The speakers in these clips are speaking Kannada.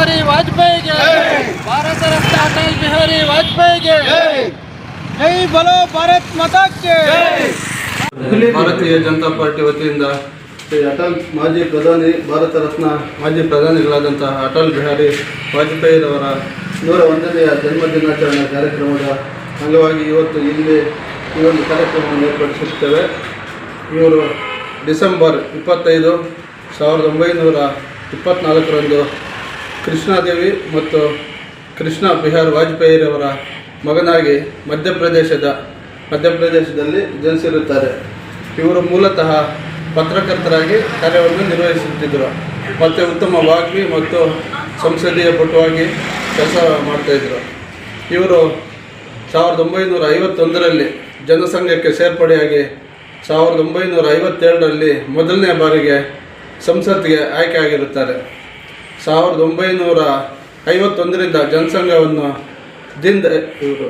ಬಿಹಾರಿ ವಾಜಪೇಯಿಗೆ ಭಾರತ ರತ್ನ ಅಟಲ್ ಬಿಹಾರಿ ವಾಜಪೇಯಿಗೆ ಜೈ ಬಲೋ ಭಾರತ್ ಮತಕ್ಕೆ. ಭಾರತೀಯ ಜನತಾ ಪಾರ್ಟಿ ವತಿಯಿಂದ ಶ್ರೀ ಅಟಲ್ ಮಾಜಿ ಪ್ರಧಾನಿ ಭಾರತ ರತ್ನ ಮಾಜಿ ಪ್ರಧಾನಿಗಳಾದಂತಹ ಅಟಲ್ ಬಿಹಾರಿ ವಾಜಪೇಯಿರವರ ನೂರ ಒಂದನೆಯ ಜನ್ಮ ದಿನಾಚರಣೆ ಕಾರ್ಯಕ್ರಮದ ಅಂಗವಾಗಿ ಇವತ್ತು ಇಲ್ಲಿ ಈ ಒಂದು ಕಾರ್ಯಕ್ರಮವನ್ನು ಏರ್ಪಡಿಸುತ್ತೇವೆ. ಇವರು ಡಿಸೆಂಬರ್ ಇಪ್ಪತ್ತೈದು ಸಾವಿರದ ಒಂಬೈನೂರ ಇಪ್ಪತ್ತ್ನಾಲ್ಕರಂದು ಕೃಷ್ಣಾದೇವಿ ಮತ್ತು ಕೃಷ್ಣ ಬಿಹಾರ್ ವಾಜಪೇಯಿರವರ ಮಗನಾಗಿ ಮಧ್ಯಪ್ರದೇಶದ, ಮಧ್ಯಪ್ರದೇಶದಲ್ಲಿ ಜನಿಸಿರುತ್ತಾರೆ. ಇವರು ಮೂಲತಃ ಪತ್ರಕರ್ತರಾಗಿ ಕಾರ್ಯವನ್ನು ನಿರ್ವಹಿಸುತ್ತಿದ್ದರು. ಮತ್ತು ಉತ್ತಮ ವಾಗ್ಮಿ ಮತ್ತು ಸಂಸದೀಯ ಪಟುವಾಗಿ ಕೆಲಸ ಮಾಡ್ತಾಯಿದ್ರು ಇವರು ಸಾವಿರದ ಒಂಬೈನೂರ ಐವತ್ತೊಂದರಲ್ಲಿ ಜನಸಂಘಕ್ಕೆ ಸೇರ್ಪಡೆಯಾಗಿ ಸಾವಿರದ ಒಂಬೈನೂರ ಐವತ್ತೆರಡರಲ್ಲಿ ಮೊದಲನೇ ಬಾರಿಗೆ ಸಂಸತ್ತಿಗೆ ಆಯ್ಕೆಯಾಗಿರುತ್ತಾರೆ. ಸಾವಿರದ ಒಂಬೈನೂರ ಐವತ್ತೊಂದರಿಂದ ಜನಸಂಘವನ್ನು ದಿಂದ ಇವರು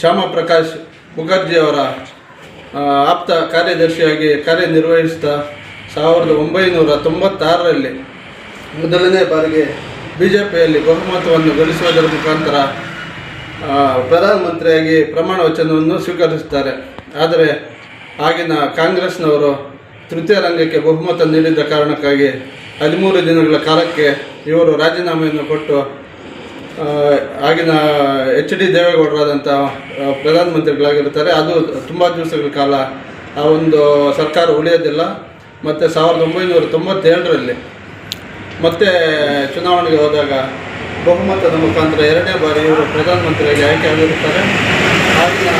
ಶ್ಯಾಮ ಪ್ರಕಾಶ್ ಮುಖರ್ಜಿಯವರ ಆಪ್ತ ಕಾರ್ಯದರ್ಶಿಯಾಗಿ ಕಾರ್ಯನಿರ್ವಹಿಸ್ತಾ ಸಾವಿರದ ಒಂಬೈನೂರ ತೊಂಬತ್ತಾರರಲ್ಲಿ ಮೊದಲನೇ ಬಾರಿಗೆ ಬಿ ಜೆ ಪಿಯಲ್ಲಿ ಬಹುಮತವನ್ನು ಗಳಿಸುವುದರ ಮುಖಾಂತರ ಪ್ರಧಾನಮಂತ್ರಿಯಾಗಿ ಪ್ರಮಾಣ ವಚನವನ್ನು ಸ್ವೀಕರಿಸುತ್ತಾರೆ. ಆದರೆ ಆಗಿನ ಕಾಂಗ್ರೆಸ್ನವರು ತೃತೀಯ ರಂಗಕ್ಕೆ ಬಹುಮತ ನೀಡಿದ್ದ ಕಾರಣಕ್ಕಾಗಿ ಹದಿಮೂರು ದಿನಗಳ ಕಾಲಕ್ಕೆ ಇವರು ರಾಜೀನಾಮೆಯನ್ನು ಕೊಟ್ಟು ಆಗಿನ ಎಚ್ ಡಿ ದೇವೇಗೌಡರಾದಂಥ ಪ್ರಧಾನಮಂತ್ರಿಗಳಾಗಿರ್ತಾರೆ ಅದು ತುಂಬ ದಿವಸಗಳ ಕಾಲ ಆ ಒಂದು ಸರ್ಕಾರ ಉಳಿಯೋದಿಲ್ಲ. ಮತ್ತು ಸಾವಿರದ ಒಂಬೈನೂರ ತೊಂಬತ್ತೇಳರಲ್ಲಿ ಮತ್ತೆ ಚುನಾವಣೆಗೆ ಹೋದಾಗ ಬಹುಮತದ ಮುಖಾಂತರ ಎರಡನೇ ಬಾರಿ ಇವರು ಪ್ರಧಾನಮಂತ್ರಿಯಾಗಿ ಆಯ್ಕೆ ಆಗಿರುತ್ತಾರೆ. ಆಗಿನ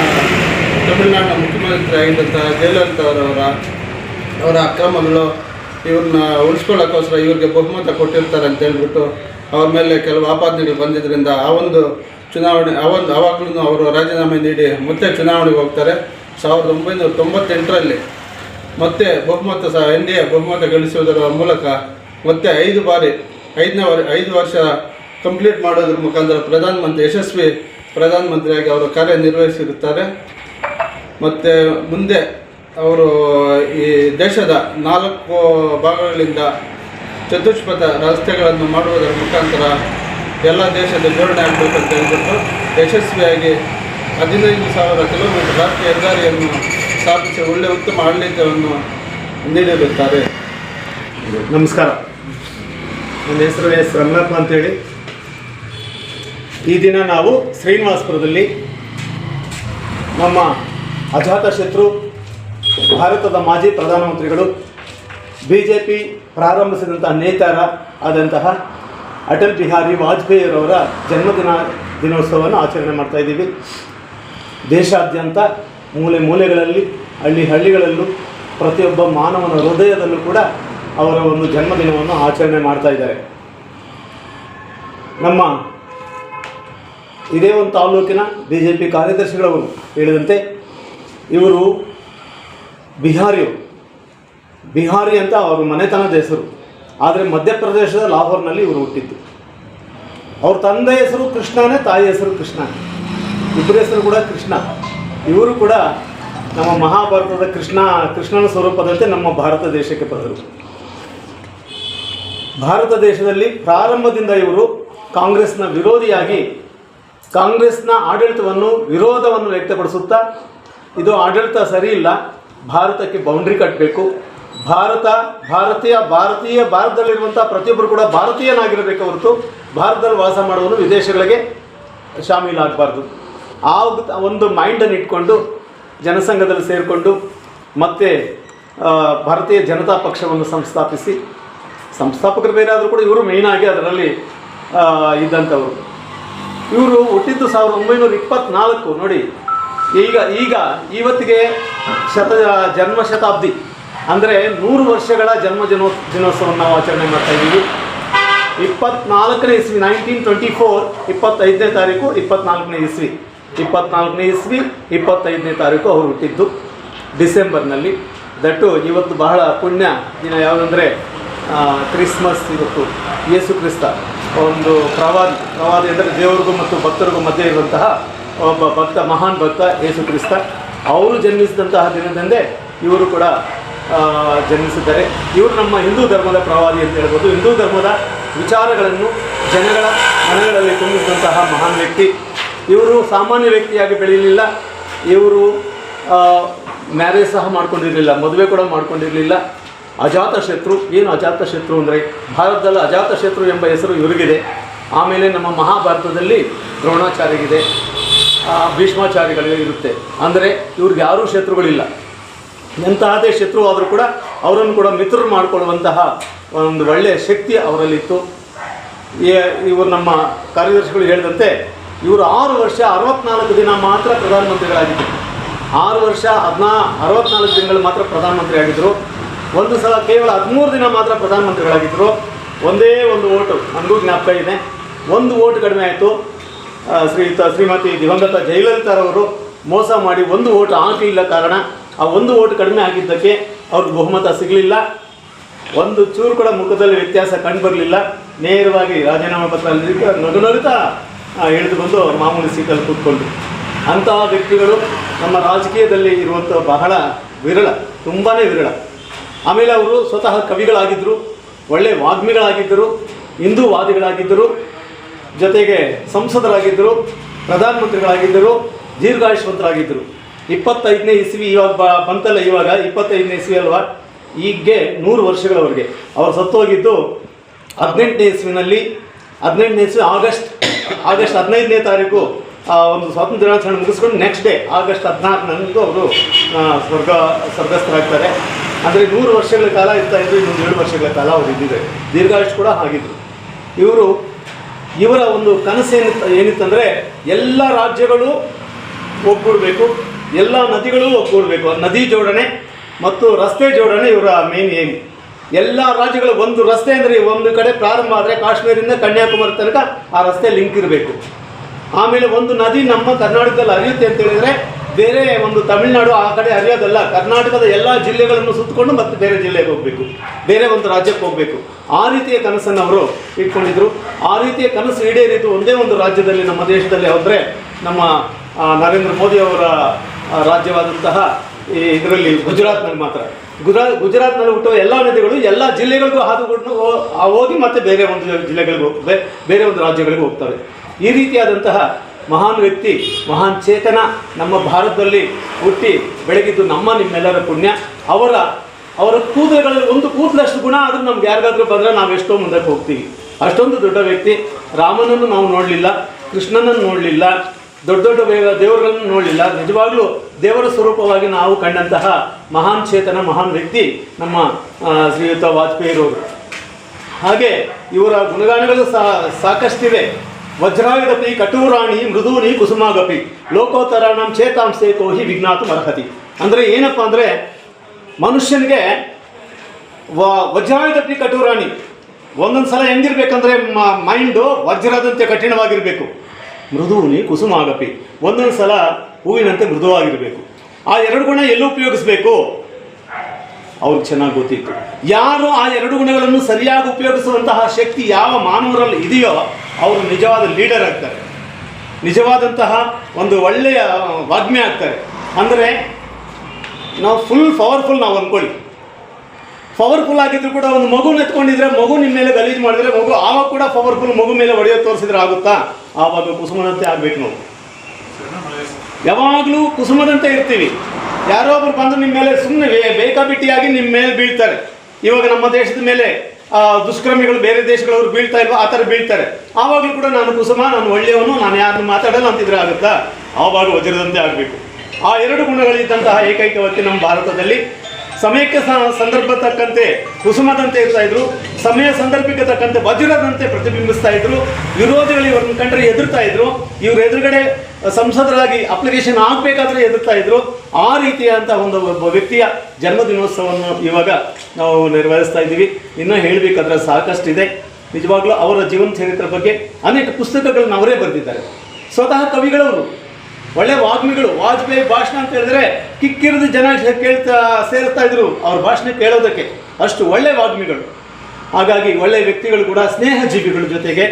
ತಮಿಳುನಾಡಿನ ಮುಖ್ಯಮಂತ್ರಿ ಆಗಿದ್ದಂಥ ಜಯಲಲಿತಾ ಅವರವರ ಅವರ ಅಕ್ರಮಗಳು ಇವ್ರನ್ನ ಉಳಿಸ್ಕೊಳ್ಳೋಕ್ಕೋಸ್ಕರ ಇವ್ರಿಗೆ ಬಹುಮತ ಕೊಟ್ಟಿರ್ತಾರೆ ಅಂತ ಹೇಳ್ಬಿಟ್ಟು ಅವ್ರ ಮೇಲೆ ಕೆಲವು ಆಪಾದನೆಗಳು ಬಂದಿದ್ದರಿಂದ ಆ ಒಂದು ಚುನಾವಣೆ, ಆ ಒಂದು ಆವಾಗಲೂ ಅವರು ರಾಜೀನಾಮೆ ನೀಡಿ ಮತ್ತೆ ಚುನಾವಣೆಗೆ ಹೋಗ್ತಾರೆ. ಸಾವಿರದ ಒಂಬೈನೂರ ತೊಂಬತ್ತೆಂಟರಲ್ಲಿ ಮತ್ತೆ ಬಹುಮತ ಸಹ, ಎನ್ ಡಿ ಎ ಬಹುಮತ ಗಳಿಸುವುದರ ಮೂಲಕ ಮತ್ತೆ ಐದು ಬಾರಿ, ಐದನೇ ವರ್, ಐದು ವರ್ಷ ಕಂಪ್ಲೀಟ್ ಮಾಡೋದ್ರ ಮುಖಾಂತರ ಪ್ರಧಾನಮಂತ್ರಿ, ಯಶಸ್ವಿ ಪ್ರಧಾನಮಂತ್ರಿಯಾಗಿ ಅವರು ಕಾರ್ಯನಿರ್ವಹಿಸಿರುತ್ತಾರೆ. ಮತ್ತು ಮುಂದೆ ಅವರು ಈ ದೇಶದ ನಾಲ್ಕು ಭಾಗಗಳಿಂದ ಚತುಷ್ಪಥ ರಸ್ತೆಗಳನ್ನು ಮಾಡುವುದರ ಮುಖಾಂತರ ಎಲ್ಲ ದೇಶದ ಜೋಡಣೆ ಆಗಬೇಕಂತ ಹೇಳಿಬಿಟ್ಟು ಯಶಸ್ವಿಯಾಗಿ ಹದಿನೈದು ಸಾವಿರ ಕಿಲೋಮೀಟರ್ ರಾಷ್ಟ್ರೀಯ ಹೆದ್ದಾರಿಯನ್ನು ಸ್ಥಾಪಿಸಿ ಒಳ್ಳೆಯ ಉತ್ತಮ ಆಡಳಿತವನ್ನು ನೀಡಿರುತ್ತಾರೆ ನಮಸ್ಕಾರ. ನನ್ನ ಹೆಸರು ಎಸ್ ರಂಗನಾಥ್ ಅಂತೇಳಿ. ಈ ದಿನ ನಾವು ಶ್ರೀನಿವಾಸಪುರದಲ್ಲಿ ನಮ್ಮ ಅಜಾತ ಶತ್ರು ಭಾರತದ ಮಾಜಿ ಪ್ರಧಾನಮಂತ್ರಿಗಳು ಬಿ ಜೆ ಪಿ ಪ್ರಾರಂಭಿಸಿದಂಥ ನೇತಾರ ಆದಂತಹ ಅಟಲ್ ಬಿಹಾರಿ ವಾಜಪೇಯಿರವರ ಜನ್ಮದಿನ ದಿನೋತ್ಸವವನ್ನು ಆಚರಣೆ ಮಾಡ್ತಾ ಇದ್ದೀವಿ. ದೇಶಾದ್ಯಂತ ಮೂಲೆ ಮೂಲೆಗಳಲ್ಲಿ, ಹಳ್ಳಿ ಹಳ್ಳಿಗಳಲ್ಲೂ ಪ್ರತಿಯೊಬ್ಬ ಮಾನವನ ಹೃದಯದಲ್ಲೂ ಕೂಡ ಅವರ ಒಂದು ಜನ್ಮದಿನವನ್ನು ಆಚರಣೆ ಮಾಡ್ತಾ ಇದ್ದಾರೆ. ನಮ್ಮ ಇದೇ ಒಂದು ತಾಲೂಕಿನ ಬಿ ಜೆ ಪಿ ಕಾರ್ಯದರ್ಶಿಗಳವರು ಹೇಳಿದಂತೆ ಇವರು ಬಿಹಾರಿಯರು ಬಿಹಾರಿ ಅಂತ ಅವ್ರ ಮನೆತನದ ಹೆಸರು. ಆದರೆ ಮಧ್ಯಪ್ರದೇಶದ ಲಾಹೋರ್ನಲ್ಲಿ ಇವರು ಹುಟ್ಟಿದ್ದು. ಅವ್ರ ತಂದೆ ಹೆಸರು ಕೃಷ್ಣನೇ, ತಾಯಿ ಹೆಸರು ಕೃಷ್ಣ. ಇಬ್ಬರ ಹೆಸರು ಕೂಡ ಕೃಷ್ಣ. ಇವರು ಕೂಡ ನಮ್ಮ ಮಹಾಭಾರತದ ಕೃಷ್ಣ, ಕೃಷ್ಣನ ಸ್ವರೂಪದಂತೆ ನಮ್ಮ ಭಾರತ ದೇಶಕ್ಕೆ ಬಂದರು. ಭಾರತ ದೇಶದಲ್ಲಿ ಪ್ರಾರಂಭದಿಂದ ಇವರು ಕಾಂಗ್ರೆಸ್ನ ವಿರೋಧಿಯಾಗಿ ಕಾಂಗ್ರೆಸ್ನ ಆಡಳಿತವನ್ನು, ವಿರೋಧವನ್ನು ವ್ಯಕ್ತಪಡಿಸುತ್ತಾ, ಇದು ಆಡಳಿತ ಸರಿ ಇಲ್ಲ ಭಾರತಕ್ಕೆ ಬೌಂಡ್ರಿ ಕಟ್ಟಬೇಕು ಭಾರತ, ಭಾರತೀಯ ಭಾರತೀಯ ಭಾರತದಲ್ಲಿರುವಂಥ ಪ್ರತಿಯೊಬ್ಬರು ಕೂಡ ಭಾರತೀಯನಾಗಿರಬೇಕು ಹೊರತು ಭಾರತದಲ್ಲಿ ವಾಸ ಮಾಡುವನು ವಿದೇಶಗಳಿಗೆ ಶಾಮೀಲಾಗಬಾರ್ದು ಆ ಒಂದು ಮೈಂಡನ್ನು ಇಟ್ಕೊಂಡು ಜನಸಂಘದಲ್ಲಿ ಸೇರಿಕೊಂಡು ಮತ್ತೆ ಭಾರತೀಯ ಜನತಾ ಪಕ್ಷವನ್ನು ಸಂಸ್ಥಾಪಿಸಿ. ಸಂಸ್ಥಾಪಕರು ಬೇರೆ ಆದರೂ ಕೂಡ ಇವರು ಮೇಯ್ನಾಗಿ ಅದರಲ್ಲಿ ಇದ್ದಂಥವರು. ಇವರು ಹುಟ್ಟಿದ್ದು ಸಾವಿರದ ಒಂಬೈನೂರ ಇಪ್ಪತ್ನಾಲ್ಕು ನೋಡಿ. ಈಗ ಈಗ ಇವತ್ತಿಗೆ ಶತ ಜನ್ಮ ಶತಾಬ್ದಿ ಅಂದರೆ ನೂರು ವರ್ಷಗಳ ಜನ್ಮ ಜನೋ ದಿನೋತ್ಸವವನ್ನು ನಾವು ಆಚರಣೆ ಮಾಡ್ತಾ ಇದ್ದೀವಿ. ಇಪ್ಪತ್ನಾಲ್ಕನೇ ಇಸ್ವಿ ನೈನ್ಟೀನ್ ಟ್ವೆಂಟಿ ಫೋರ್ ಇಪ್ಪತ್ತೈದನೇ ತಾರೀಕು, ಇಪ್ಪತ್ನಾಲ್ಕನೇ ಇಸ್ವಿ. ಇಪ್ಪತ್ನಾಲ್ಕನೇ ಇಸ್ವಿ, ಇಪ್ಪತ್ತೈದನೇ ತಾರೀಕು ಅವರು ಹುಟ್ಟಿದ್ದು ಡಿಸೆಂಬರ್ನಲ್ಲಿ. ದಟ್ಟು ಇವತ್ತು ಬಹಳ ಪುಣ್ಯ ದಿನ ಯಾವುದಂದರೆ ಕ್ರಿಸ್ಮಸ್ ಇವತ್ತು. ಯೇಸು ಕ್ರಿಸ್ತ, ಒಂದು ಪ್ರವಾದಿ ಪ್ರವಾದಿ ಅಂದರೆ ದೇವರಿಗೂ ಮತ್ತು ಭಕ್ತರಿಗೂ ಮಧ್ಯೆ ಇರುವಂತಹ ಒಬ್ಬ ಭಕ್ತ, ಮಹಾನ್ ಭಕ್ತ ಯೇಸು ಕ್ರಿಸ್ತ. ಅವರು ಜನ್ಮಿಸಿದಂತಹ ದಿನದಂದೇ ಇವರು ಕೂಡ ಜನ್ಮಿಸಿದ್ದಾರೆ. ಇವರು ನಮ್ಮ ಹಿಂದೂ ಧರ್ಮದ ಪ್ರವಾದಿ ಅಂತ ಹೇಳ್ಬೋದು. ಹಿಂದೂ ಧರ್ಮದ ವಿಚಾರಗಳನ್ನು ಜನಗಳ ಮನಗಳಲ್ಲಿ ತುಂಬಿಸಿದಂತಹ ಮಹಾನ್ ವ್ಯಕ್ತಿ. ಇವರು ಸಾಮಾನ್ಯ ವ್ಯಕ್ತಿಯಾಗಿ ಬೆಳೆಯಲಿಲ್ಲ. ಇವರು ಮ್ಯಾರೇಜ್ ಸಹ ಮಾಡ್ಕೊಂಡಿರಲಿಲ್ಲ. ಮದುವೆ ಕೂಡ ಮಾಡ್ಕೊಂಡಿರಲಿಲ್ಲ. ಅಜಾತ ಶತ್ರು. ಏನು ಅಜಾತ ಶತ್ರು ಅಂದರೆ? ಭಾರತದಲ್ಲಿ ಅಜಾತ ಶತ್ರು ಎಂಬ ಹೆಸರು ಇವರಿಗಿದೆ. ಆಮೇಲೆ ನಮ್ಮ ಮಹಾಭಾರತದಲ್ಲಿ ದ್ರೋಣಾಚಾರ್ಯಗಿದೆ ಭೀಷ್ಮಾಚಾರ್ಯಗಳು ಇರುತ್ತೆ. ಅಂದರೆ ಇವ್ರಿಗೆ ಯಾರೂ ಶತ್ರುಗಳಿಲ್ಲ. ಎಂತಹದೇ ಶತ್ರು ಆದರೂ ಕೂಡ ಅವರನ್ನು ಕೂಡ ಮಿತ್ರರು ಮಾಡಿಕೊಳ್ಳುವಂತಹ ಒಂದು ಒಳ್ಳೆಯ ಶಕ್ತಿ ಅವರಲ್ಲಿತ್ತು. ಇವರು ನಮ್ಮ ಕಾರ್ಯದರ್ಶಿಗಳು ಹೇಳಿದಂತೆ ಇವರು ಆರು ವರ್ಷ ಅರವತ್ನಾಲ್ಕು ದಿನ ಮಾತ್ರ ಪ್ರಧಾನಮಂತ್ರಿಗಳಾಗಿದ್ದರು ಆರು ವರ್ಷ ಹದಿನಾ ಅರವತ್ನಾಲ್ಕು ದಿನಗಳು ಮಾತ್ರ ಪ್ರಧಾನಮಂತ್ರಿ ಆಗಿದ್ದರು ಒಂದು ಸಲ ಕೇವಲ ಹದಿಮೂರು ದಿನ ಮಾತ್ರ ಪ್ರಧಾನಮಂತ್ರಿಗಳಾಗಿದ್ದರು ಒಂದೇ ಒಂದು ಓಟು, ನನಗೂ ಜ್ಞಾಪಕ ಇದೆ. ಒಂದು ಓಟ್ ಕಡಿಮೆ ಆಯಿತು. ಶ್ರೀಯುತ ಶ್ರೀಮತಿ ದಿವಂಗತ ಜಯಲಲಿತಾರವರು ಮೋಸ ಮಾಡಿ ಒಂದು ಓಟ್ ಹಾಕಲಿಲ್ಲ ಕಾರಣ, ಆ ಒಂದು ಓಟ್ ಕಡಿಮೆ ಆಗಿದ್ದಕ್ಕೆ ಅವ್ರಿಗೆ ಬಹುಮತ ಸಿಗಲಿಲ್ಲ. ಒಂದು ಚೂರು ಕೂಡ ಮುಖದಲ್ಲಿ ವ್ಯತ್ಯಾಸ ಕಂಡುಬರಲಿಲ್ಲ ನೇರವಾಗಿ ರಾಜೀನಾಮೆ ಪತ್ರ ನಗು ನಗುತ್ತಾ ಇಳಿದು ಬಂದು ಮಾಮೂಲಿ ಸೀಟಲ್ಲಿ ಕೂತ್ಕೊಂಡ್ರು. ಅಂತಹ ವ್ಯಕ್ತಿಗಳು ನಮ್ಮ ರಾಜಕೀಯದಲ್ಲಿ ಇರುವಂಥ ಬಹಳ ವಿರಳ ತುಂಬಾ ವಿರಳ. ಆಮೇಲೆ ಅವರು ಸ್ವತಃ ಕವಿಗಳಾಗಿದ್ದರು ಒಳ್ಳೆಯ ವಾಗ್ಮಿಗಳಾಗಿದ್ದರು ಹಿಂದೂವಾದಿಗಳಾಗಿದ್ದರು ಜೊತೆಗೆ ಸಂಸದರಾಗಿದ್ದರು, ಪ್ರಧಾನಮಂತ್ರಿಗಳಾಗಿದ್ದರು, ದೀರ್ಘಾಯುಷ್ಮಂತರಾಗಿದ್ದರು. ಇಪ್ಪತ್ತೈದನೇ ಇಸ್ವಿ ಇವಾಗ ಬ, ಬಂತಲ್ಲ ಇವಾಗ, ಇಪ್ಪತ್ತೈದನೇ ಇಸ್ವಿ ಅಲ್ವಾ? ಈಗ್ಗೆ ನೂರು ವರ್ಷಗಳವರೆಗೆ. ಅವರು ಸತ್ತೋಗಿದ್ದು ಹದಿನೆಂಟನೇ ಇಸ್ವಿನಲ್ಲಿ, ಹದಿನೆಂಟನೇ ಇಸ್ವಿ ಆಗಸ್ಟ್ ಆಗಸ್ಟ್ ಹದಿನೈದನೇ ತಾರೀಕು ಒಂದು ಸ್ವಾತಂತ್ರ್ಯ ದಿನಾಚರಣೆ ಮುಗಿಸ್ಕೊಂಡು ನೆಕ್ಸ್ಟ್ ಡೇ ಆಗಸ್ಟ್ ಹದಿನಾಲ್ಕನಂದು ಅವರು ಸ್ವರ್ಗ, ಸ್ವರ್ಗಸ್ಥರಾಗ್ತಾರೆ. ಅಂದರೆ ನೂರು ವರ್ಷಗಳ ಕಾಲ ಇರ್ತಾ ಇದ್ರು, ಇನ್ನೊಂದು ಏಳು ವರ್ಷಗಳ ಕಾಲ ಅವರು ಇದ್ದಿದ್ದಾರೆ. ದೀರ್ಘಾಯುಷ್ ಕೂಡ ಆಗಿದ್ದರು ಇವರು ಇವರ ಒಂದು ಕನಸು ಏನಿತ್ತು ಏನಿತ್ತಂದರೆ ಎಲ್ಲ ರಾಜ್ಯಗಳು ಒಗ್ಗೂಡಬೇಕು, ಎಲ್ಲ ನದಿಗಳು ಒಗ್ಗೂಡಬೇಕು. ನದಿ ಜೋಡಣೆ ಮತ್ತು ರಸ್ತೆ ಜೋಡಣೆ ಇವರ ಮೇನ್ ಏಮ್ ಎಲ್ಲ ರಾಜ್ಯಗಳು ಒಂದು ರಸ್ತೆ ಅಂದರೆ ಒಂದು ಕಡೆ ಪ್ರಾರಂಭ ಆದರೆ ಕಾಶ್ಮೀರಿಂದ ಕನ್ಯಾಕುಮಾರಿ ತನಕ ಆ ರಸ್ತೆ ಲಿಂಕ್ ಇರಬೇಕು. ಆಮೇಲೆ ಒಂದು ನದಿ ನಮ್ಮ ಕರ್ನಾಟಕದಲ್ಲಿ ಹರಿಯುತ್ತೆ ಅಂತ ಹೇಳಿದರೆ ಬೇರೆ ಒಂದು ತಮಿಳುನಾಡು, ಆ ಕಡೆ ಹರಿಯೋದಲ್ಲ, ಕರ್ನಾಟಕದ ಎಲ್ಲ ಜಿಲ್ಲೆಗಳನ್ನು ಸುತ್ತಕೊಂಡು ಮತ್ತೆ ಬೇರೆ ಜಿಲ್ಲೆಗೆ ಹೋಗಬೇಕು. ಬೇರೆ ಒಂದು ರಾಜ್ಯಕ್ಕೆ ಹೋಗಬೇಕು. ಆ ರೀತಿಯ ಕನಸನ್ನು ಅವರು ಇಟ್ಕೊಂಡಿದ್ರು. ಆ ರೀತಿಯ ಕನಸು ಈಡೇರಿದ್ದು ಒಂದೇ ಒಂದು ರಾಜ್ಯದಲ್ಲಿ, ನಮ್ಮ ದೇಶದಲ್ಲಿ ಹೋದರೆ ನಮ್ಮ ನರೇಂದ್ರ ಮೋದಿ ಅವರ ರಾಜ್ಯವಾದಂತಹ ಈ ಇದರಲ್ಲಿ ಗುಜರಾತ್ನಲ್ಲಿ ಮಾತ್ರ. ಗುಜರಾತ್ ಗುಜರಾತ್ನಲ್ಲಿ ಹುಟ್ಟುವ ಎಲ್ಲ ನದಿಗಳು ಎಲ್ಲ ಜಿಲ್ಲೆಗಳಿಗೂ ಹಾದುಕೊಂಡು ಹೋ- ಆ, ಹೋಗಿ ಮತ್ತೆ ಬೇರೆ ಒಂದು ಜಿಲ್ಲೆಗಳಿಗೆ ಹೋಗ್ತವೆ ಬೇರೆ ಒಂದು ರಾಜ್ಯಗಳಿಗೂ ಹೋಗ್ತವೆ. ಈ ರೀತಿಯಾದಂತಹ ಮಹಾನ್ ವ್ಯಕ್ತಿ, ಮಹಾನ್ ಚೇತನ ನಮ್ಮ ಭಾರತದಲ್ಲಿ ಹುಟ್ಟಿ ಬೆಳಗಿದ್ದು ನಮ್ಮ ನಿಮ್ಮೆಲ್ಲರ ಪುಣ್ಯ. ಅವರ ಅವರ ಕೂದಲುಗಳಲ್ಲಿ ಒಂದು ಕೂದಲಷ್ಟು ಗುಣ ಆದರೂ ನಮ್ಗೆ ಯಾರಿಗಾದ್ರೂ ಬಂದರೆ ನಾವು ಎಷ್ಟೋ ಮುಂದಕ್ಕೆ ಹೋಗ್ತೀವಿ. ಅಷ್ಟೊಂದು ದೊಡ್ಡ ವ್ಯಕ್ತಿ, ರಾಮನನ್ನು ನಾವು ನೋಡಲಿಲ್ಲ, ಕೃಷ್ಣನನ್ನು ನೋಡಲಿಲ್ಲ, ದೊಡ್ಡ ದೊಡ್ಡ ದೇವರುಗಳನ್ನು ನೋಡಲಿಲ್ಲ. ನಿಜವಾಗ್ಲೂ ದೇವರ ಸ್ವರೂಪವಾಗಿ ನಾವು ಕಂಡಂತಹ ಮಹಾನ್ ಚೇತನ, ಮಹಾನ್ ವ್ಯಕ್ತಿ ನಮ್ಮ ಶ್ರೀಯುತ ಶ್ರೀಯುತ ವಾಜಪೇಯಿರವರು ಹಾಗೆ ಇವರ ಗುಣಗಾನಗಳು ಸಹ ಸಾಕಷ್ಟಿವೆ. ವಜ್ರಾಯುಧಪಿ ಕಟೂರಾಣಿ ಮೃದೂನಿ ಕುಸುಮಾಗಪಿ. ಲೋಕೋತ್ತರಾಣಂ ಚೇತಾಂಸೆ ಕೋಹಿ ವಿಜ್ಞಾತು ಅರ್ಹತಿ. ಅಂದರೆ ಏನಪ್ಪ ಅಂದರೆ ಮನುಷ್ಯನಿಗೆ ವ ವಜ್ರಾಯುಧಪಿ ಕಟೂರಾಣಿ ಒಂದೊಂದು ಸಲ ಹೆಂಗಿರ್ಬೇಕಂದ್ರೆ ಮೈಂಡು ವಜ್ರದಂತೆ ಕಠಿಣವಾಗಿರಬೇಕು. ಮೃದೂನಿ ಕುಸುಮಾಗಪಿ ಒಂದೊಂದು ಸಲ ಹೂವಿನಂತೆ ಮೃದುವಾಗಿರಬೇಕು. ಆ ಎರಡು ಗುಣ ಎಲ್ಲೂ ಉಪಯೋಗಿಸ್ಬೇಕು? ಅವ್ರಿಗೆ ಚೆನ್ನಾಗಿ ಗೊತ್ತಿತ್ತು. ಯಾರು ಆ ಎರಡು ಗುಣಗಳನ್ನು ಸರಿಯಾಗಿ ಉಪಯೋಗಿಸುವಂತಹ ಶಕ್ತಿ ಯಾವ ಮಾನವರಲ್ಲಿ ಇದೆಯೋ ಅವರು ನಿಜವಾದ ಲೀಡರ್ ಆಗ್ತಾರೆ. ನಿಜವಾದಂತಹ ಒಂದು ಒಳ್ಳೆಯ ವಾಗ್ಮೆ ಆಗ್ತಾರೆ. ಅಂದರೆ ನಾವು ಫುಲ್ ಪವರ್ಫುಲ್ ನಾವು ಅಂದ್ಕೊಳ್ಳಿ ಪವರ್ಫುಲ್ ಆಗಿದ್ರು ಕೂಡ ಒಂದು ಮಗು ಎತ್ಕೊಂಡಿದ್ರೆ ಮಗು ನಿಮ್ಮ ಮೇಲೆ ಗಲೀಜು ಮಾಡಿದ್ರೆ ಮಗು ಆವಾಗ ಕೂಡ ಪವರ್ಫುಲ್ ಮಗು ಮೇಲೆ ಒಡೆಯೋದು ತೋರಿಸಿದ್ರೆ ಆಗುತ್ತಾ? ಆವಾಗ ಕುಸುಮನಂತೆ ಆಗ್ಬೇಕು ನಾವು. ಯಾವಾಗಲೂ ಕುಸುಮದಂತೆ ಇರ್ತೀವಿ. ಯಾರೋ ಒಬ್ರು ಬಂದು ನಿಮ್ಮ ಮೇಲೆ ಸುಮ್ಮನೆ ಬೇಕಾಬಿಟ್ಟಿಯಾಗಿ ನಿಮ್ಮ ಮೇಲೆ ಬೀಳ್ತಾರೆ. ಇವಾಗ ನಮ್ಮ ದೇಶದ ಮೇಲೆ ದುಷ್ಕರ್ಮಿಗಳು ಬೇರೆ ದೇಶಗಳವ್ರು ಬೀಳ್ತಾ ಇಲ್ವೋ, ಆ ಥರ ಬೀಳ್ತಾರೆ. ಆವಾಗಲೂ ಕೂಡ ನಾನು ಕುಸುಮ, ನಾನು ಒಳ್ಳೆಯವನು, ನಾನು ಯಾರನ್ನು ಮಾತಾಡಲ್ಲ ಅಂತಿದ್ರೆ ಆಗುತ್ತಾ? ಆವಾಗ ವಜ್ರದಂತೆ ಆಗಬೇಕು. ಆ ಎರಡು ಗುಣಗಳಿದ್ದಂತಹ ಏಕೈಕ ವ್ಯಕ್ತಿ ನಮ್ಮ ಭಾರತದಲ್ಲಿ. ಸಮಯಕ್ಕೆ ಸಂದರ್ಭ ತಕ್ಕಂತೆ ಕುಸುಮದಂತೆ ಇರ್ತಾ ಇದ್ರು, ಸಮಯ ಸಂದರ್ಭಕ್ಕೆ ತಕ್ಕಂತೆ ವಜ್ರದಂತೆ ಪ್ರತಿಬಿಂಬಿಸ್ತಾ ಇದ್ರು, ವಿರೋಧಿಗಳು ಇವ್ರನ್ನ ಕಂಡ್ರೆ ಎದುರ್ತಾ ಇದ್ರು. ಇವ್ರ ಎದುರುಗಡೆ ಸಂಸದರಾಗಿ ಅಪ್ಲಿಕೇಶನ್ ಆಗಬೇಕಾದ್ರೆ ಎದುರ್ತಾ ಇದ್ರು. ಆ ರೀತಿಯಾದಂಥ ಒಂದು ಒಬ್ಬ ವ್ಯಕ್ತಿಯ ಜನ್ಮದಿನೋತ್ಸವವನ್ನು ಇವಾಗ ನಾವು ನಿರ್ವಹಿಸ್ತಾ ಇದ್ದೀವಿ. ಇನ್ನೂ ಹೇಳಬೇಕಾದ್ರೆ ಸಾಕಷ್ಟಿದೆ. ನಿಜವಾಗ್ಲೂ ಅವರ ಜೀವನ ಚರಿತ್ರೆ ಬಗ್ಗೆ ಅನೇಕ ಪುಸ್ತಕಗಳನ್ನು ಅವರೇ ಬರೆದಿದ್ದಾರೆ. ಸ್ವತಃ ಕವಿಗಳವರು, ಒಳ್ಳೆ ವಾಗ್ಮಿಗಳು, ವಾಜಪೇಯಿ ಭಾಷಣ ಅಂತ ಹೇಳಿದ್ರೆ ಕಿಕ್ಕಿರಿದು ಜನ ಕೇಳ್ತಾ, ಸೇರ್ತಾ ಇದ್ರು ಅವ್ರ ಭಾಷಣ ಕೇಳೋದಕ್ಕೆ. ಅಷ್ಟು ಒಳ್ಳೆ ವಾಗ್ಮಿಗಳು. ಹಾಗಾಗಿ ಒಳ್ಳೆ ವ್ಯಕ್ತಿಗಳು ಕೂಡ ಸ್ನೇಹ ಜೀವಿಗಳ ಜೊತೆಗೆ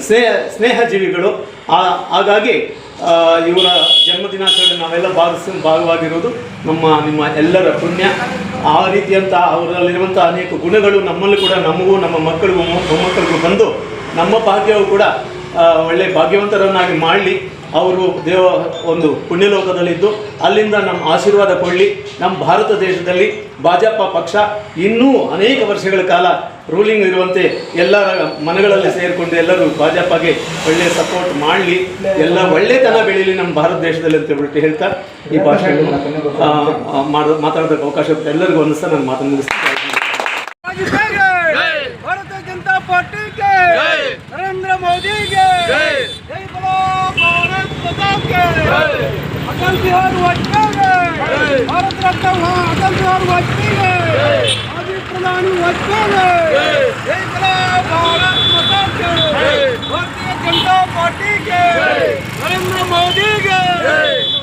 ಸ್ನೇಹ, ಸ್ನೇಹಜೀವಿಗಳು. ಹಾಗಾಗಿ ಇವರ ಜನ್ಮದಿನಾಚರಣೆ ನಾವೆಲ್ಲ ಭಾಗಿಸ ಭಾಗವಾಗಿರೋದು ನಮ್ಮ, ನಿಮ್ಮ ಎಲ್ಲರ ಪುಣ್ಯ. ಆ ರೀತಿಯಂಥ ಅವರಲ್ಲಿರುವಂಥ ಅನೇಕ ಗುಣಗಳು ನಮ್ಮಲ್ಲೂ ಕೂಡ, ನಮಗೂ, ನಮ್ಮ ಮಕ್ಕಳಿಗೂ ಮೊಮ್ಮ- ಮೊಮ್ಮಕ್ಕಳಿಗೂ ಬಂದು ನಮ್ಮ ಭಾಗ್ಯವು ಕೂಡ ಒಳ್ಳೆ ಭಾಗ್ಯವಂತರನ್ನಾಗಿ ಮಾಡಲಿ. ಅವರು ದೇವ ಒಂದು ಪುಣ್ಯಲೋಕದಲ್ಲಿದ್ದು ಅಲ್ಲಿಂದ ನಮ್ಮ ಆಶೀರ್ವಾದ ಕೊಡಲಿ. ನಮ್ಮ ಭಾರತ ದೇಶದಲ್ಲಿ ಭಾಜಪ ಪಕ್ಷ ಇನ್ನೂ ಅನೇಕ ವರ್ಷಗಳ ಕಾಲ ರೂಲಿಂಗ್ ಇರುವಂತೆ ಎಲ್ಲರ ಮನಗಳಲ್ಲಿ ಸೇರಿಕೊಂಡು ಎಲ್ಲರೂ ಭಾಜಪಗೆ ಒಳ್ಳೆ ಸಪೋರ್ಟ್ ಮಾಡಲಿ. ಎಲ್ಲ ಒಳ್ಳೆತನ ಬೆಳೀಲಿ ನಮ್ಮ ಭಾರತ ದೇಶದಲ್ಲಿ ಅಂತ ಹೇಳ್ಬಿಟ್ಟು ಹೇಳ್ತಾ ಈ ಭಾಷೆ ಮಾತಾಡೋದಕ್ಕೆ ಅವಕಾಶ ಎಲ್ಲರಿಗೂ ಅನ್ನಿಸ್ತಾ ನಾನು ಮಾತನ್ನು ಮುಗಿಸ್ತೀನಿ ಜನತಾ ಪಾರ್ಟಿಗೆ ನರೇಂದ್ರ ಮೋದಿಗೆ अटल बिहारी वाजपेयी भारत रत्न हाँ, अटल बिहारी वाजपेयी माजी प्रधानी वाजपेयी भारत माता के भारतीय जनता पार्टी के नरेंद्र मोदी के